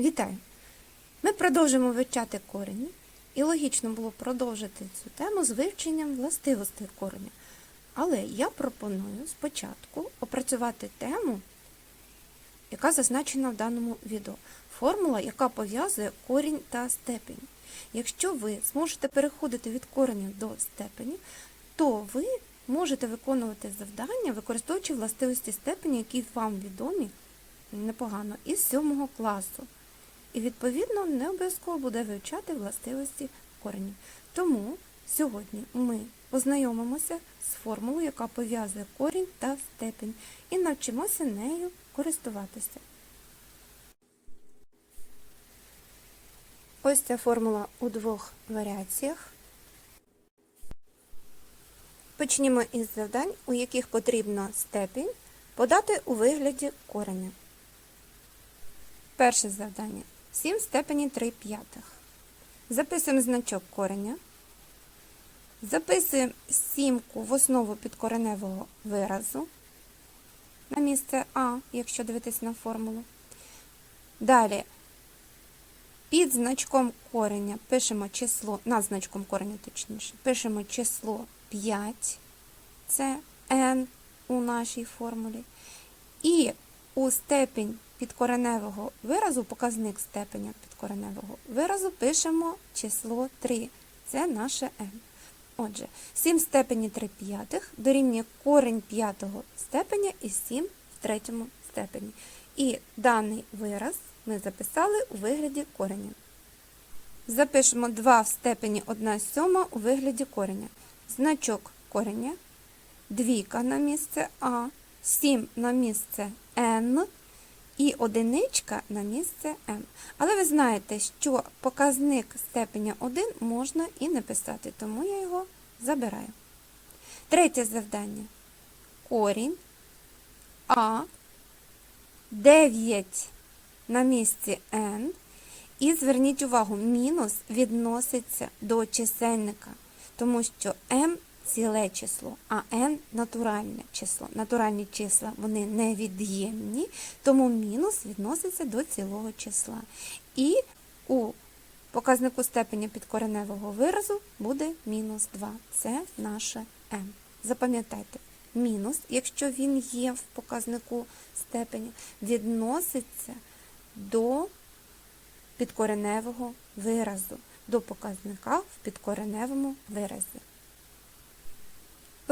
Вітаю! Ми продовжимо вивчати корені, і логічно було продовжити цю тему з вивченням властивостей кореня. Але я пропоную спочатку опрацювати тему, яка зазначена в даному відео. Формула, яка пов'язує корінь та степень. Якщо ви зможете переходити від кореня до степені, то ви можете виконувати завдання, використовуючи властивості степені, які вам відомі непогано із 7 класу. І, відповідно, не обов'язково буде вивчати властивості коренів. Тому сьогодні ми познайомимося з формулою, яка пов'язує корінь та степень, і навчимося нею користуватися. Ось ця формула у двох варіаціях. Почнімо із завдань, у яких потрібно степінь подати у вигляді кореня. Перше завдання. 7 в степені 3 п'ятих. Записуємо значок кореня. Записуємо сімку в основу підкореневого виразу на місце А, якщо дивитись на формулу. Далі під значком кореня пишемо число, над значком кореня точніше, пишемо число 5, це n у нашій формулі. І у степень підкореневого виразу, показник степеня підкореневого виразу, пишемо число 3. Це наше n. Отже, 7 в степені 3 п'ятих дорівнює корень п'ятого степеня і 7 в третьому степені. І даний вираз ми записали у вигляді кореня. Запишемо 2 в степені 1 сьома у вигляді кореня. Значок кореня, двійка на місце А, 7 на місце N і одиничка на місце m. Але ви знаєте, що показник степеня 1 можна і не писати, тому я його забираю. Третє завдання. Корінь А 9 на місці n. І зверніть увагу, мінус відноситься до чисельника, тому що m ціле число, а n натуральне число. Натуральні числа вони невід'ємні, тому мінус відноситься до цілого числа. І у показнику степеня підкореневого виразу буде мінус 2. Це наше m. Запам'ятайте, мінус, якщо він є в показнику степеня, відноситься до підкореневого виразу, до показника в підкореневому виразі.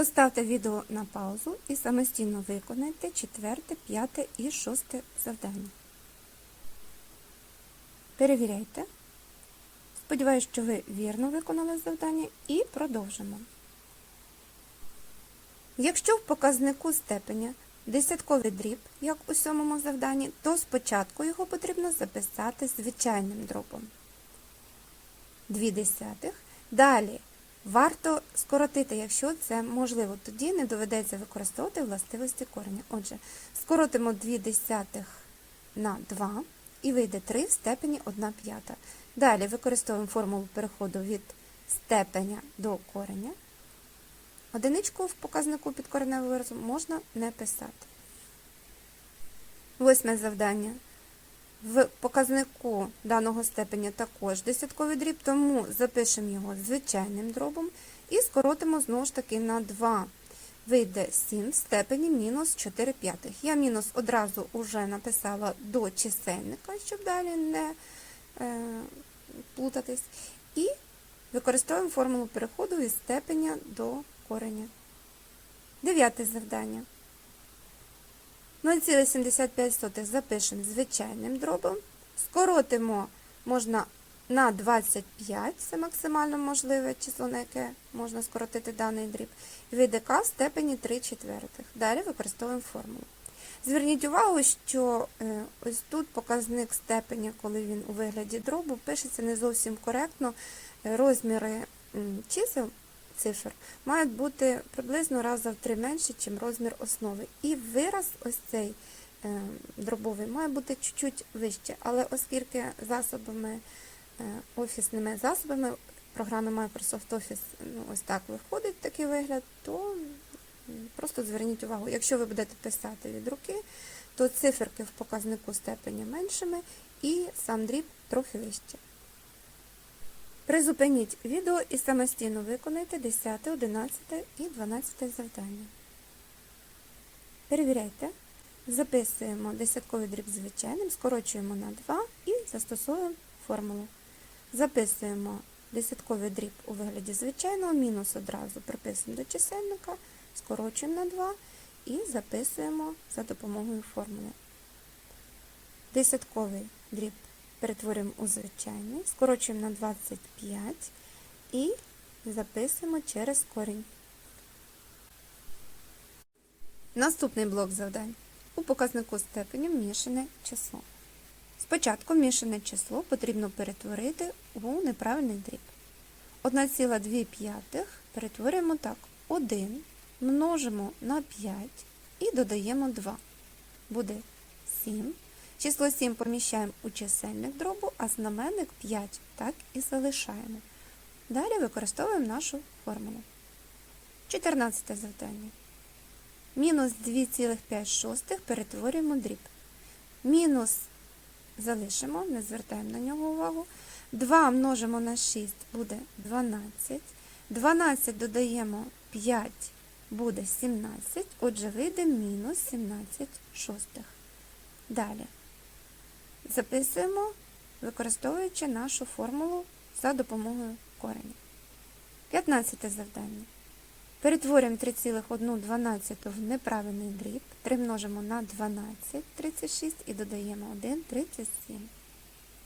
Поставте відео на паузу і самостійно виконайте четверте, п'яте і шосте завдання. Перевіряйте. Сподіваюсь, що ви вірно виконали завдання і продовжимо. Якщо в показнику степеня десятковий дріб, як у сьомому завданні, то спочатку його потрібно записати звичайним дробом. 2 десятих. Далі Варто скоротити, якщо це можливо, тоді не доведеться використовувати властивості кореня. Отже, скоротимо 2 десятих на 2 і вийде 3 в степені 1 п'ята. Далі використовуємо формулу переходу від степеня до кореня. Одиничку в показнику підкореневого виразу можна не писати. Восьме завдання. В показнику даного степеня також десятковий дріб, тому запишемо його звичайним дробом і скоротимо знову ж таки на 2. Вийде 7 в степені мінус 4 п'ятих. Я мінус одразу вже написала до чисельника, щоб далі не е, плутатись. І використовуємо формулу переходу із степеня до кореня. Дев'яте завдання. 0,75 запишемо звичайним дробом. Скоротимо можна на 25, це максимально можливе число, на яке можна скоротити даний дріб. Вийде К в степені 3 четвертих. Далі використовуємо формулу. Зверніть увагу, що е, ось тут показник степеня, коли він у вигляді дробу, пишеться не зовсім коректно. Розміри чисел цифр мають бути приблизно раза в три менше, ніж розмір основи. І вираз ось цей е, дробовий має бути чуть-чуть вище. Але оскільки засобами, е, офісними засобами програми Microsoft Office ну, ось так виходить такий вигляд, то просто зверніть увагу, якщо ви будете писати від руки, то циферки в показнику степені меншими і сам дріб трохи вище. Призупиніть відео і самостійно виконайте 10, 11 і 12 завдання. Перевіряйте. Записуємо десятковий дріб звичайним, скорочуємо на 2 і застосовуємо формулу. Записуємо десятковий дріб у вигляді звичайного, мінус одразу приписуємо до чисельника, скорочуємо на 2 і записуємо за допомогою формули. Десятковий дріб перетворюємо у звичайний, скорочуємо на 25 і записуємо через корінь. Наступний блок завдань. У показнику степені мішане число. Спочатку мішане число потрібно перетворити у неправильний дріб. 1,2 перетворюємо так. 1 множимо на 5 і додаємо 2. Буде 7. Число 7 поміщаємо у чисельник дробу, а знаменник 5 так і залишаємо. Далі використовуємо нашу формулу. 14 завдання. Мінус 2,5 перетворюємо дріб. Мінус залишимо, не звертаємо на нього увагу. 2 множимо на 6 буде 12. 12 додаємо 5 буде 17. Отже, вийде мінус 17 шостих. Далі. Записуємо, використовуючи нашу формулу за допомогою кореня. 15 завдання. Перетворюємо 3,1 в неправильний дріб. 3 множимо на 12, 36 і додаємо 1, 37.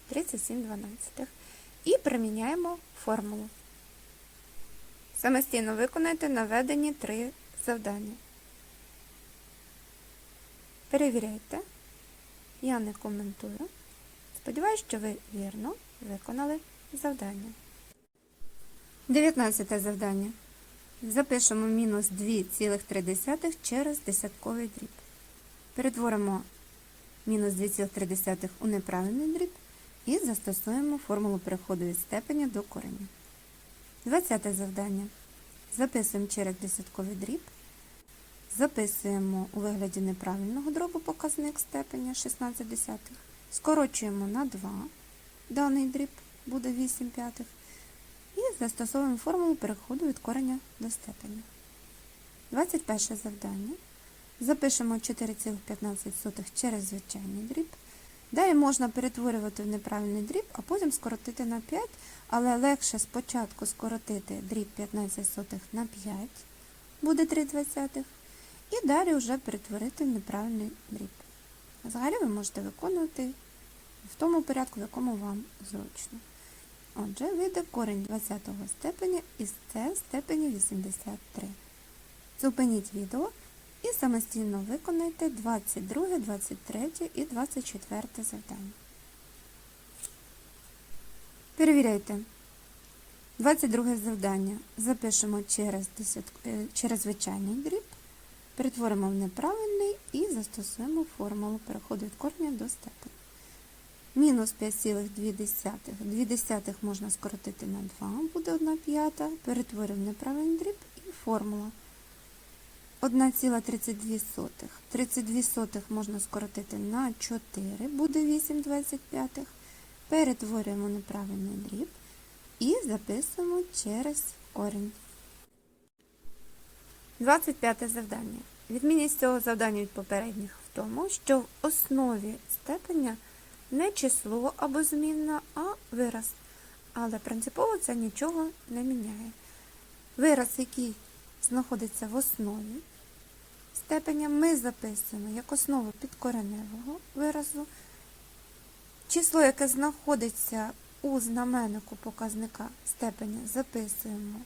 37 дванадцятих. І приміняємо формулу. Самостійно виконайте наведені три завдання. Перевіряйте. Я не коментую. Сподіваюсь, що ви вірно виконали завдання. 19 завдання. Запишемо мінус 2,3 через десятковий дріб. Перетворимо мінус 2,3 у неправильний дріб і застосуємо формулу переходу від степеня до кореня. 20 завдання. Записуємо через десятковий дріб. Записуємо у вигляді неправильного дробу показник степеня 16 десятих. Скорочуємо на 2. Даний дріб буде 8 п'ятих. І застосовуємо формулу переходу від кореня до степеня. 21 завдання. Запишемо 4,15 через звичайний дріб. Далі можна перетворювати в неправильний дріб, а потім скоротити на 5, але легше спочатку скоротити дріб 15 сотих на 5, буде 3 двадцятих, і далі вже перетворити в неправильний дріб. Взагалі ви можете виконувати в тому порядку, в якому вам зручно. Отже, вийде корінь 20 степеня із С степені 83. Зупиніть відео і самостійно виконайте 22, 23 і 24 завдання. Перевіряйте. 22 завдання. Запишемо через, 10, е, через звичайний дріб, перетворимо в неправильний і застосуємо формулу переходу від корня до степеня. Мінус 5,2. 2 десятих можна скоротити на 2, буде 1 п'ята. Перетворимо неправильний дріб і формула. 1,32. 32 сотих можна скоротити на 4, буде 8 25. Перетворюємо неправильний дріб і записуємо через корінь. 25 завдання. Відмінність цього завдання від попередніх в тому, що в основі степеня не число або змінна, а вираз. Але принципово це нічого не міняє. Вираз, який знаходиться в основі степеня, ми записуємо як основу підкореневого виразу. Число, яке знаходиться у знаменнику показника степеня, записуємо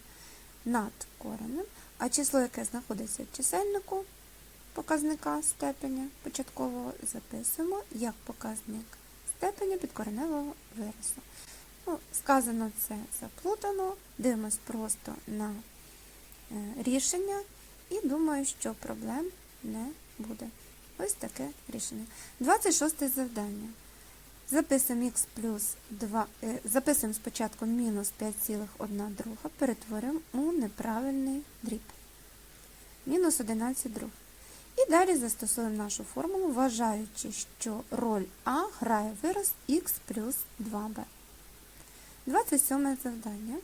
над коренем, а число, яке знаходиться в чисельнику показника степеня початкового, записуємо як показник степеня підкореневого виразу. Ну, Сказано це заплутано, дивимось просто на е, рішення і думаю, що проблем не буде. Ось таке рішення. 26 завдання. Записуємо х плюс 2, е, записуємо спочатку мінус 5,1 друга, перетворимо у неправильний дріб. Мінус 11 друг. І далі застосуємо нашу формулу, вважаючи, що роль А грає вираз х плюс 2b. 27 завдання.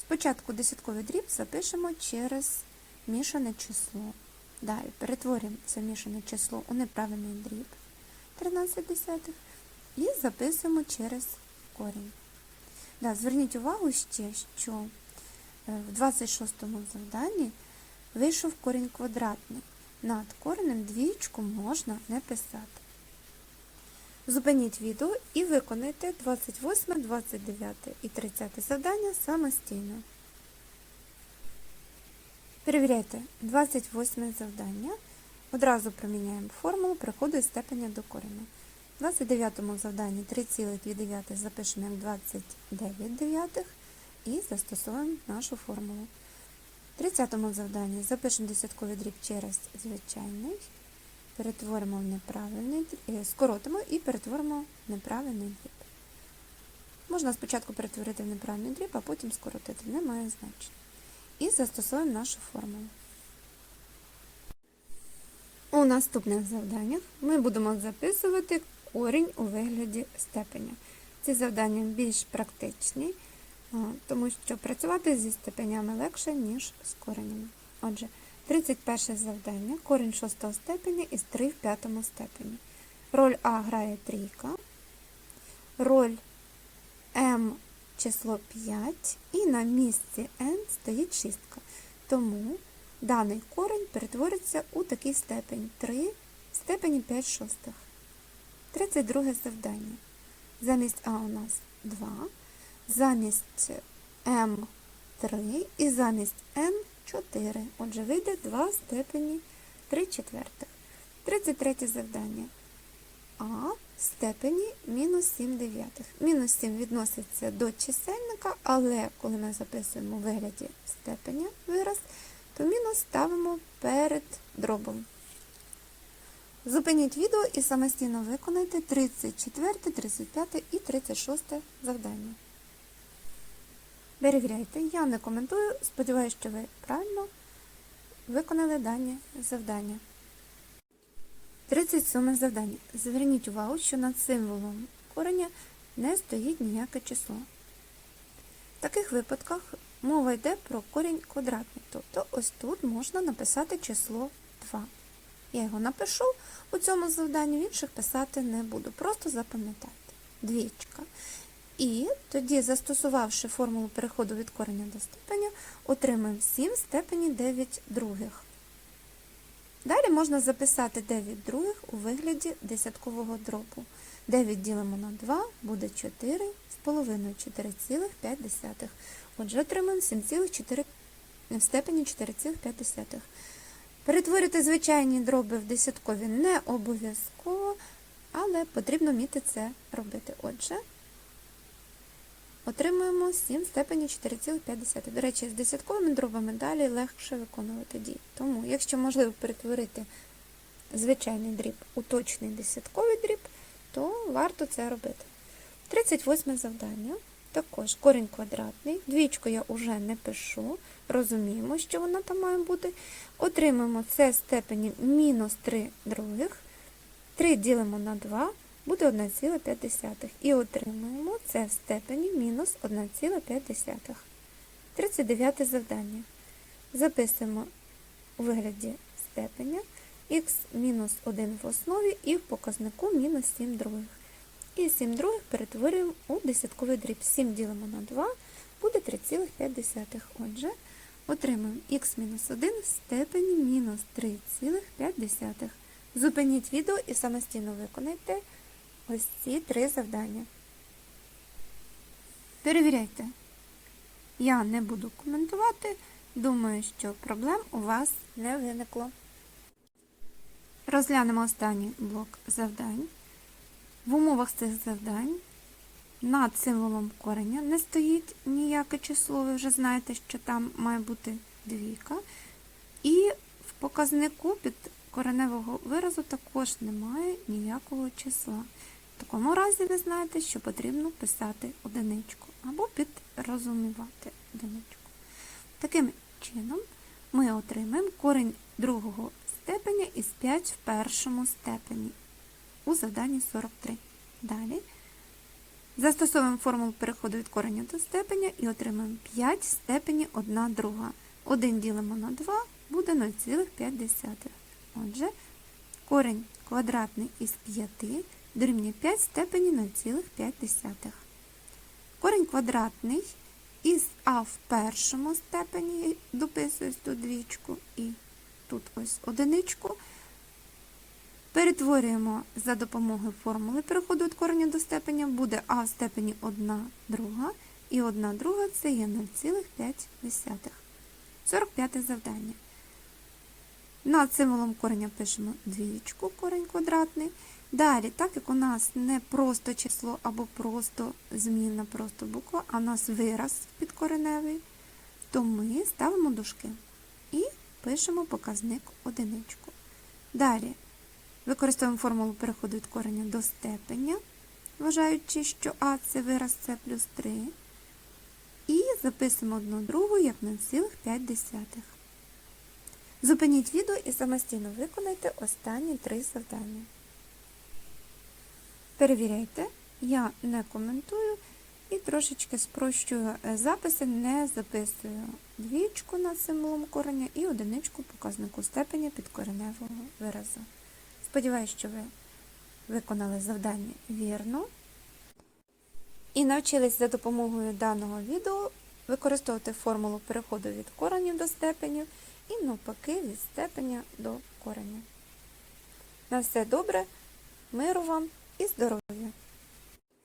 Спочатку десятковий дріб запишемо через мішане число. Далі перетворюємо це мішане число у неправильний дріб 13 десятих і записуємо через корінь. Да, зверніть увагу ще, що е, в 26-му завданні вийшов корінь квадратний. Над коренем двічку можна не писати. Зупиніть відео і виконайте 28, 29 і 30 завдання самостійно. Перевіряйте 28 завдання. Одразу проміняємо формулу приходу і степеня до кореня. В 29 завданні 3,2 запишемо як 29 дев'ятих і застосуємо нашу формулу. В 30-му завданні запишемо десятковий дріб через звичайний, перетворимо в неправильний е, скоротимо і перетворимо в неправильний дріб. Можна спочатку перетворити в неправильний дріб, а потім скоротити, не має значення. І застосуємо нашу формулу. У наступних завданнях ми будемо записувати корінь у вигляді степеня. Ці завдання більш практичні, тому що працювати зі степенями легше, ніж з коренями. Отже, 31 завдання, корінь шостого степеня із 3 в п'ятому степені. Роль А грає трійка, роль М число 5 і на місці n стоїть шістка. Тому даний корень перетвориться у такий степень 3 в степені 5 шостих. 32 завдання. Замість А у нас 2, замість М 3 і замість N 4. Отже, вийде 2 в степені 3 четвертих. 33 завдання. А в степені мінус 7 дев'ятих. Мінус 7 відноситься до чисельника, але коли ми записуємо у вигляді степеня вираз, то мінус ставимо перед дробом. Зупиніть відео і самостійно виконайте 34, 35 і 36 завдання. Перевіряйте, я не коментую, сподіваюся, що ви правильно виконали дані завдання. 37 завдання. Зверніть увагу, що над символом кореня не стоїть ніяке число. В таких випадках мова йде про корінь квадратний. Тобто ось тут можна написати число 2. Я його напишу у цьому завданні, в інших писати не буду. Просто запам'ятайте. Двічка. І тоді, застосувавши формулу переходу від кореня до степеня, отримаємо 7 в степені 9 других. Далі можна записати 9 других у вигляді десяткового дробу. 9 ділимо на 2, буде 4 з половиною 4,5. Отже, отримаємо 7,4 в степені 4,5. Перетворити звичайні дроби в десяткові не обов'язково, але потрібно вміти це робити. Отже, отримуємо 7 степені 4,5. До речі, з десятковими дробами далі легше виконувати дії. Тому, якщо можливо перетворити звичайний дріб у точний десятковий дріб, то варто це робити. 38 завдання. Також корінь квадратний. Двічку я вже не пишу. Розуміємо, що вона там має бути. Отримаємо це в степені мінус 3 других. 3 ділимо на 2, буде 1,5. І отримуємо це в степені мінус 1,5. 39 завдання. Записуємо у вигляді степеня х мінус 1 в основі і в показнику мінус 7 других. І 7 других перетворюємо у десятковий дріб. 7 ділимо на 2, буде 3,5. Отже, отримаємо х-1 в степені мінус 3,5. Зупиніть відео і самостійно виконайте ось ці три завдання. Перевіряйте. Я не буду коментувати. Думаю, що проблем у вас не виникло. Розглянемо останній блок завдань. В умовах цих завдань над символом кореня не стоїть ніяке число, ви вже знаєте, що там має бути двійка. І в показнику під кореневого виразу також немає ніякого числа. В такому разі ви знаєте, що потрібно писати одиничку або підрозумівати одиничку. Таким чином ми отримаємо корінь другого степеня із 5 в першому степені у завданні 43. Далі застосовуємо формулу переходу від кореня до степеня і отримаємо 5 в степені 1 друга. 1 ділимо на 2 буде 0,5. Отже, корень квадратний із 5 дорівнює 5 в степені 0,5. Корень квадратний із а в першому степені, дописуюсь тут двічку і тут ось одиничку. Перетворюємо за допомогою формули переходу від кореня до степеня, буде а в степені 1 друга, і 1 друга це є 0,5. 45 завдання. Над символом кореня пишемо двічку, корень квадратний. Далі, так як у нас не просто число або просто змінна, просто буква, а у нас вираз підкореневий, то ми ставимо дужки і пишемо показник одиничку. Далі використовуємо формулу переходу від кореня до степеня, вважаючи, що А це вираз С плюс 3. І записуємо одну другу як 0,5. Зупиніть відео і самостійно виконайте останні три завдання. Перевіряйте, я не коментую і трошечки спрощую записи, не записую двічку над символом кореня і одиничку показнику степеня підкореневого виразу. Сподіваюсь, що ви виконали завдання вірно і навчились за допомогою даного відео використовувати формулу переходу від коренів до степенів і навпаки від степеня до кореня. На все добре, миру вам і здоров'я!